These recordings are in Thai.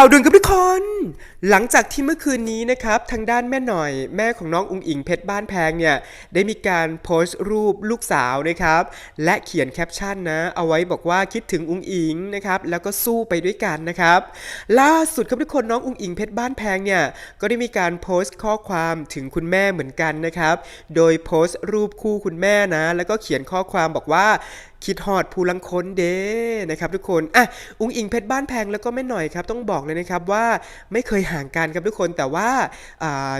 าวด่วนกับทุกคน หลังจากที่เมื่อคืนนี้นะครับทางด้านแม่หน่อย แม่ของน้องอุงอิงเพชรบ้านแพงเนี่ยได้มีการโพสต์รูปลูกสาวนะครับและเขียนแคปชั่นนะเอาไว้บอกว่าคิดถึงอุงอิงนะครับแล้วก็สู้ไปด้วยกันนะครับล่าสุดครับทุกคนน้องอุงอิงเพชรบ้านแพงเนี่ยก็ได้มีการโพสต์ข้อความถึงคุณแม่เหมือนกันนะครับโดยโพสต์รูปคู่คุณแม่นะแล้วก็เขียนข้อความบอกว่าคิดฮอดภูลังคนเด้นะครับทุกคนอะอุงอิงเพชรบ้านแพงแล้วก็แม่หน่อยครับต้องบอกเลยนะครับว่าไม่เคยห่างกันครับทุกคนแต่ว่า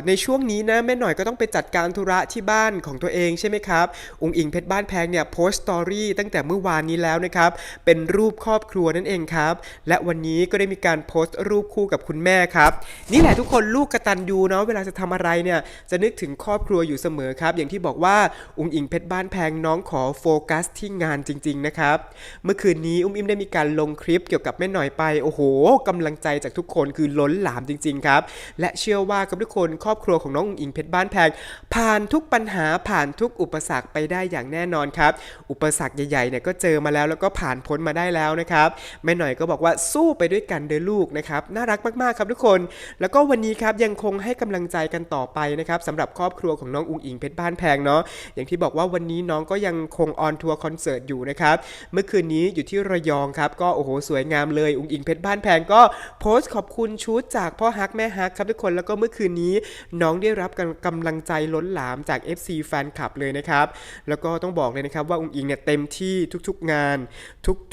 ในช่วงนี้นะแม่หน่อยก็ต้องไปจัดการธุระที่บ้านของตัวเองใช่ไหมครับ อุงอิงเพชรบ้านแพงเนี่ยโพสต์สตอรี่ตั้งแต่เมื่อวานนี้แล้วนะครับเป็นรูปครอบครัวนั่นเองครับ และวันนี้ก็ได้มีการโพสต์รูปคู่กับคุณแม่ครับนี่แหละทุกคนลูกกระตัญญูเนาะเวลาจะทำอะไรเนี่ยจะนึกถึงครอบครัวอยู่เสมอครับ อย่างที่บอกว่าอุงอิงเพชรบ้านแพงน้องขอโฟกัสที่งานจริง ๆ นะครับ เมื่อคืนนี้อุ้มอิมได้มีการลงคลิปเกี่ยวกับแม่หน่อยไปโอ้โหกำลังใจจากทุกคนคือล้นหลามจริง ๆ ครับ และเชื่อว่ากับทุกคนครอบครัวของน้องอุงอิงเพชรบ้านแพง ผ่านทุกปัญหาผ่านทุกอุปสรรคไปได้อย่างแน่นอนครับ อุปสรรคใหญ่ๆเนี่ยก็เจอมาแล้วแล้วก็ผ่านพ้นมาได้แล้วนะครับแม่หน่อยก็บอกว่าสู้ไปด้วยกันเด้อลูกนะครับน่ารักมากๆครับทุกคน แล้วก็วันนี้ครับยังคงให้กำลังใจกันต่อไปนะครับสำหรับครอบครัวของน้องอุงอิงเพชรบ้านแพงเนาะอย่างที่บอกว่าวันนี้น้องก็ยังคงออนทัวร์คอนเสิร์ตอยู่นะครับเมื่อคืนนี้อยู่ที่ระยองครับก็โอ้โหสวยงามเลยอุงอิงเพชรบ้านแพงก็โพสต์ขอบคุณชุดจากพ่อฮักแม่ฮักครับทุกคนแล้วก็เมื่อคืนนี้น้องได้รับกำลังใจล้นหลามจาก FC แฟนคลับเลยนะครับ แล้วก็ต้องบอกเลยนะครับว่าอุงอิงเนี่ยเต็มที่ทุกๆงาน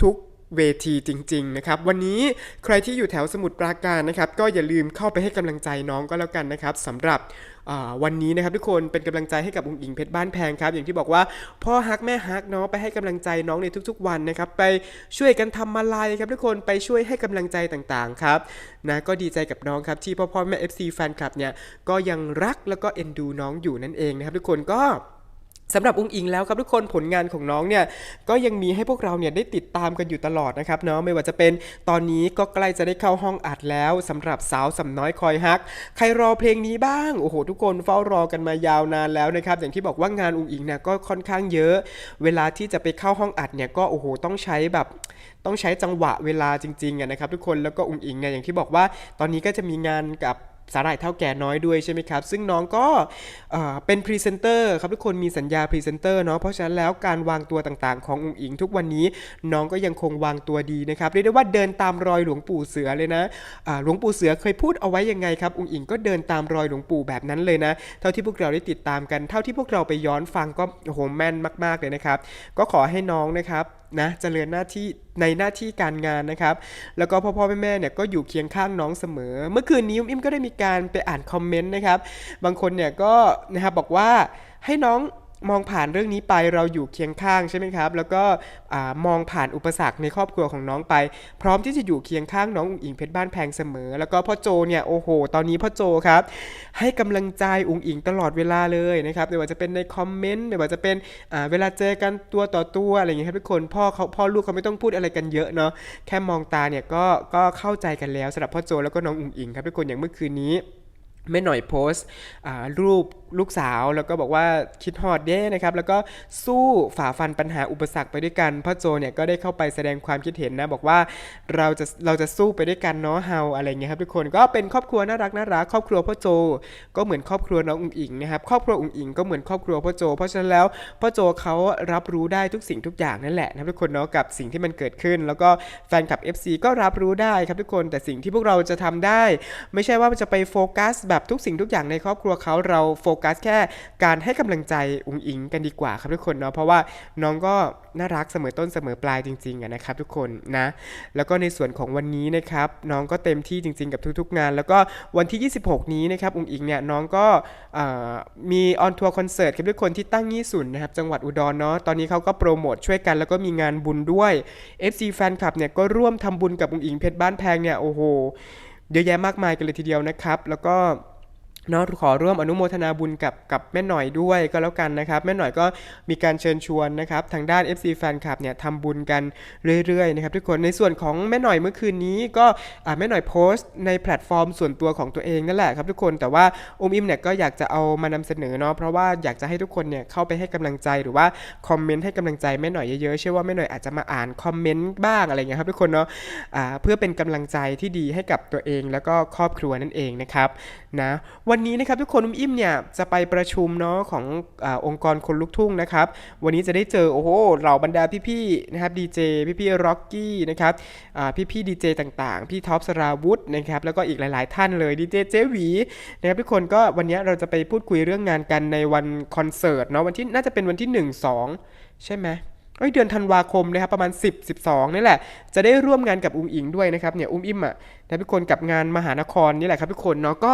ทุกๆ เวทีจริงๆนะครับวันนี้ใครที่อยู่แถวสมุทรปราการนะครับก็อย่าลืมเข้าไปให้กำลังใจน้องก็แล้วกันนะครับสำหรับวันนี้นะครับทุกคนเป็นกำลังใจให้กับองค์อิงเพชรบ้านแพงครับ อย่างที่บอกว่าพ่อฮักแม่ฮักเนาะไปให้กำลังใจน้องในทุกๆวันนะครับไปช่วยกันทำมาลายครับทุกคนไปช่วยให้กำลังใจต่างๆครับนะก็ดีใจกับน้องครับที่พ่อพ่อแม่ FC แฟนคลับเนี่ยก็ยังรักแล้วก็เอ็นดูน้องอยู่นั่นเองนะครับทุกคนก็ สำหรับองค์อิงแล้วครับทุกคนผลงานของน้องเนี่ยก็ยังมีให้พวกเราเนี่ยได้ติดตามกันอยู่ตลอดนะครับเนาะไม่ว่าจะเป็นตอนนี้ก็ใกล้จะได้เข้าห้องอัดแล้วสำหรับสาวสำน้อยคอยฮัก ใครรอเพลงนี้บ้างโอ้โหทุกคนเฝ้ารอกันมายาวนานแล้วนะครับอย่างที่บอกว่างานองค์อิงเนี่ยก็ค่อนข้างเยอะ เวลาที่จะไปเข้าห้องอัดเนี่ยก็โอ้โหต้องใช้แบบต้องใช้จังหวะเวลาจริงๆนะครับทุกคนแล้วก็องค์อิงเนี่ยอย่างที่บอกว่าตอนนี้ก็จะมีงานกับ สาหร่ายเท่าแก่น้อยด้วยใช่ไหมครับ ซึ่งน้องก็เเป็นพรีเซนเตอร์ครับทุกคนมีสัญญาพรีเซนเตอร์เนาะเพราะฉะนั้นแล้วการวางตัวต่างๆ ขององค์อิงทุกวันนี้น้องก็ยังคงวางตัวดีนะครับเรียกได้ว่าเดินตามรอยหลวงปู่เสือเลยนะหลวงปู่เสือเคยพูดเอาไว้ยังไงครับองค์อิงก็เดินตามรอยหลวงปู่แบบนั้นเลยนะ เท่าที่พวกเราได้ติดตามกัน เท่าที่พวกเราไปย้อนฟังก็โอ้โหแม่นมาก ๆเลยนะครับ ก็ขอให้น้องนะครับนะเจริญหน้าที่ในหน้าที่การงานนะครับ แล้วก็พ่อพ่อแม่แม่เนี่ยก็อยู่เคียงข้างน้องเสมอ เมื่อคืนนี้อิ่มก็ได้มีการไปอ่านคอมเมนต์นะครับ บางคนเนี่ยก็นะครับบอกว่าให้น้อง มองผ่านเรื่องนี้ไปเราอยู่เคียงข้างใช่ไหมครับ แล้วก็อมองผ่านอุปสรรคในครอบครัวของน้องไป พร้อมที่จะอยู่เคียงข้างน้องอุ๋งอิงเพชรบ้านแพงเสมอ แล้วก็พ่อโจเนี่ยโอ้โห ตอนนี้พ่อโจครับ ให้กำลังใจอุ๋งอิงตลอดเวลาเลยนะครับไม่ว่าจะเป็นในคอมเมนต์ไม่ว่าจะเป็นเวลาเจอกันตัวต่อตัวอะไรอย่างเงี้ยครับทุกคนพ่อเขาพ่อลูกเขาไม่ต้องพูดอะไรกันเยอะเนาะแค่มองตาเนี่ยก็ก็เข้าใจกันแล้วสำหรับพ่อโจแล้วก็น้องอุ๋งอิงครับทุกคนอย่างเมื่อคืนนี้ แม่หน่อยโพสต์รูปลูกสาวแล้วก็บอกว่าคิดฮอดเด้นะครับ แล้วก็สู้ฝ่าฟันปัญหาอุปสรรคไปด้วยกันพ่อโจเนี่ยก็ได้เข้าไปแสดงความคิดเห็นนะบอกว่าเราจะเราจะสู้ไปด้วยกันเนาะเฮาอะไรเงี้ยครับทุกคนก็เป็นครอบครัวน่ารักน่ารักครอบครัวพ่อโจ ก็เหมือนครอบครัวน้องอุ๋งอิงนะครับครอบครัวอุ๋งอิงก็เหมือนครอบครัวพ่อโจ เพราะฉะนั้นแล้วพ่อโจเขารับรู้ได้ทุกสิ่งทุกอย่างนั่นแหละนะทุกคนเนาะกับสิ่งที่มันเกิดขึ้น แล้วก็แฟนคลับ FC ก็รับรู้ได้ครับทุกคนแต่สิ่งที่พวกเราจะทำได้ ไม่ใช่ว่าจะไปโฟกัสแบบทุกสิ่งทุกอย่างในครอบครัวเขาเราโฟกัสแค่การให้กำลังใจอุงอิงกันดีกว่าครับทุกคนเนาะเพราะว่าน้องก็น่ารักเสมอต้นเสมอปลายจริงๆนะครับทุกคนนะแล้วก็ในส่วนของวันนี้นะครับน้องก็เต็มที่จริง ๆ กับทุกๆงาน แล้วก็วันที่ 26 นี้นะครับอุงอิงเนี่ยน้องก็มีออนทัวร์คอนเสิร์ตกับทุกคนที่ตั้งยี่สุนนะครับจังหวัดอุดรเนาะตอนนี้เขาก็โปรโมทช่วยกันแล้วก็มีงานบุญด้วย FC แฟนคลับเนี่ยก็ร่วมทำบุญกับอุงอิงเพชรบ้านแพงเนี่ยโอ้โห เยอะแยะมากมายกันเลยทีเดียวนะครับ แล้วก็ เนาะขอร่วมอนุโมทนาบุญกับกับแม่หน่อยด้วยก็แล้วกันนะครับ แม่หน่อยก็มีการเชิญชวนนะครับ ทางด้าน FC แฟนคลับเนี่ยทำบุญกันเรื่อยๆนะครับทุกคนในส่วนของแม่หน่อยเมื่อคืนนี้ก็แม่หน่อยโพสต์ในแพลตฟอร์มส่วนตัวของตัวเองนั่นแหละครับทุกคนแต่ว่าอุ้มอิมเนี่ยก็อยากจะเอามานำเสนอเนาะเพราะว่าอยากจะให้ทุกคนเนี่ยเข้าไปให้กำลังใจหรือว่าคอมเมนต์ให้กำลังใจแม่หน่อยเยอะๆเชื่อว่าแม่หน่อยอาจจะมาอ่านคอมเมนต์บ้างอะไรเงี้ยครับทุกคนเนาะอ่าเพื่อเป็นกำลังใจที่ดีให้กับตัวเองแล้วก็ครอบครัวนั่นเองนะครับนะวันันนี้นะครับทุกคนอุ้มอิ่มเนี่ยจะไปประชุมเนาะของอองค์กรคนลุกทุ่งนะครับวันนี้จะได้เจอโอ้โหเหล่าบรรดาพี่ๆนะครับดีเจพี่ๆร็อกกี้นะครับอ่พี่ๆดีเจต่างๆ พี่ท็อปสราวุธนะครับแล้วก็อีกหลาย ๆ ท่านเลยดีเจเจวีนะครับทุกคนก็วันนี้เราจะไปพูดคุยเรื่องงานกันในวันคอนเสิร์ตเนาะวันที่น่าจะเป็นวันที่ 1 2 ใช่ไหมเอ้ยเดือนธันวาคมนะครับประมาณ 10 12นี่แหละ จะได้ร่วมงานกับอุ้งอิงด้วยนะครับเนี่ยอุ้มอิ่มอะนะทุกคนกับงานมหานครนี่แหละครับทุกคนเนาะก็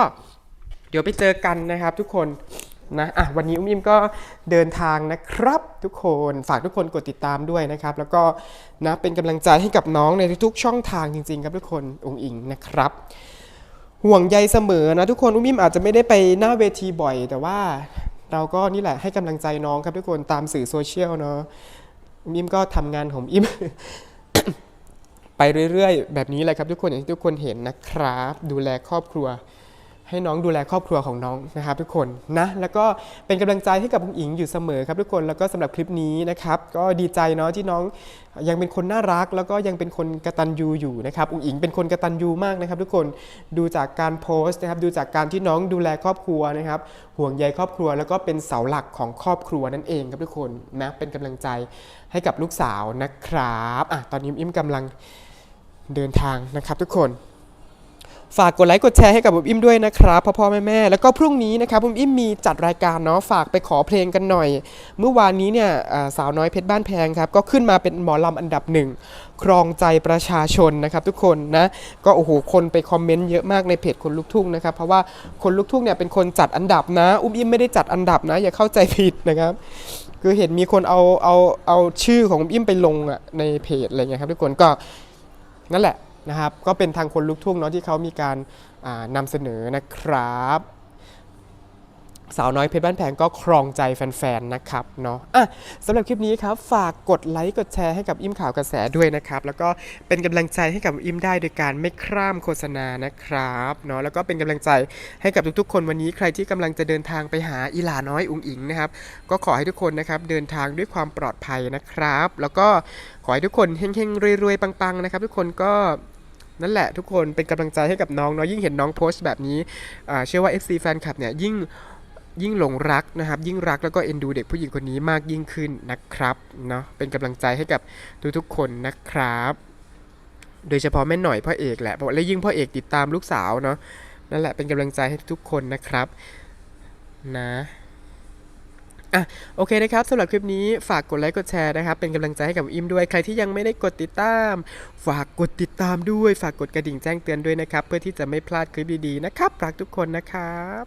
เดี๋ยวไปเจอกันนะครับทุกคนนะอะวันนี้อุ้มอิมก็เดินทางนะครับ ทุกคนฝากทุกคนกดติดตามด้วยนะครับ แล้วก็นะเป็นกำลังใจให้กับน้องในทุกๆช่องทางจริง ๆ ครับทุกคนองค์อิงนะครับ ห่วงใยเสมอนะทุกคนอุ้มอิมอาจจะไม่ได้ไปหน้าเวทีบ่อย แต่ว่าเราก็นี่แหละให้กำลังใจน้องครับทุกคนตามสื่อโซเชียลเนาะอุ้มอิมก็ทำงานของอิมไปเรื่อยๆ แบบนี้แหละครับทุกคนอย่างที่ทุกคนเห็นนะครับ ดูแลครอบครัว ให้น้องดูแลครอบครัวของน้องนะครับทุกคนนะแล้วก็เป็นกำลังใจให้กับคุณอิงอยู่เสมอครับทุกคนแล้วก็สำหรับคลิปนี้นะครับก็ดีใจเนาะที่น้องยังเป็นคนน่ารัก แล้วก็ยังเป็นคนกระตัญญูอยู่นะครับอุ๋งอิงเป็นคนกระตัญญูมากนะครับ ทุกคนดูจากการโพสต์นะครับดูจากการที่น้องดูแลครอบครัวนะครับห่วงใยครอบครัวแล้วก็เป็นเสาหลักของครอบครัวนั่นเองครับทุกคนนะเป็นกำลังใจให้กับลูกสาวนะครับอะตอนนี้อิมกำลังเดินทางนะครับทุกคน ฝากกดไลค์กดแชร์ให้กับบุมอิ่มด้วยนะครับพ่อพ่อแม่แม่แล้วก็พรุ่งนี้นะครับบุมอิ่มมีจัดรายการเนาะฝากไปขอเพลงกันหน่อย เมื่อวานนี้เนี่ยสาวน้อยเพชรบ้านแพงครับก็ขึ้นมาเป็นหมอลำอันดับหนึ่งครองใจประชาชนนะครับทุกคนนะก็โอ้โหคนไปคอมเมนต์เยอะมากในเพจคนลุกทุ่งนะครับเพราะว่าคนลุกทุ่งเนี่ยเป็นคนจัดอันดับนะ อุ้มอิ่มไม่ได้จัดอันดับนะ อย่าเข้าใจผิดนะครับคือเห็นมีคนเอาเอาเอาชื่อของอุ้มอิ่มไปลงอะในเพจอะไรเงี้ยครับทุกคนก็นั่นแหละ นะครับ ก็เป็นทางคนลุกทุ่งเนาะที่เขามีการนำเสนอนะครับ สาวน้อยเพชรบ้านแพงก็ครองใจแฟนๆนะครับเนาะอะสำหรับคลิปนี้ครับฝากกดไลค์กดแชร์ให้กับอิมข่าวกระแสด้วยนะครับ แล้วก็เป็นกำลังใจให้กับอิมได้โดยการไม่คร่ามโฆษณานะครับเนาะแล้วก็เป็นกำลังใจให้กับทุกๆ คนวันนี้ใครที่กำลังจะเดินทางไปหาอีหลาน้อยอุงอิงนะครับ ก็ขอให้ทุกคนนะครับเดินทางด้วยความปลอดภัยนะครับ แล้วก็ขอให้ทุกคนเฮงๆรวยๆปังๆนะครับ ทุกคนก็ นั่นแหละทุกคนเป็นกำลังใจให้กับน้องเนาะยิ่งเห็นน้องโพสต์แบบนี้เชื่อว่า FC แฟนคลับเนี่ยยิ่งยิ่งหลงรักนะครับ ยิ่งรักแล้วก็เอ็นดูเด็กผู้หญิงคนนี้มากยิ่งขึ้นนะครับเนาะเป็นกำลังใจให้กับทุกๆคนนะครับ โดยเฉพาะแม่หน่อยพ่อเอกแหละเพราะและยิ่งพ่อเอกติดตามลูกสาวเนาะนั่นแหละเป็นกำลังใจให้ทุกคนนะครับ นะ อะโอเคนะครับสำหรับคลิปนี้ฝากกดไลค์กดแชร์นะครับ เป็นกำลังใจให้กับอิมด้วย ใครที่ยังไม่ได้กดติดตาม ฝากกดติดตามด้วย ฝากกดกระดิ่งแจ้งเตือนด้วยนะครับ เพื่อที่จะไม่พลาดคลิปดีๆนะครับ รักทุกคนนะครับ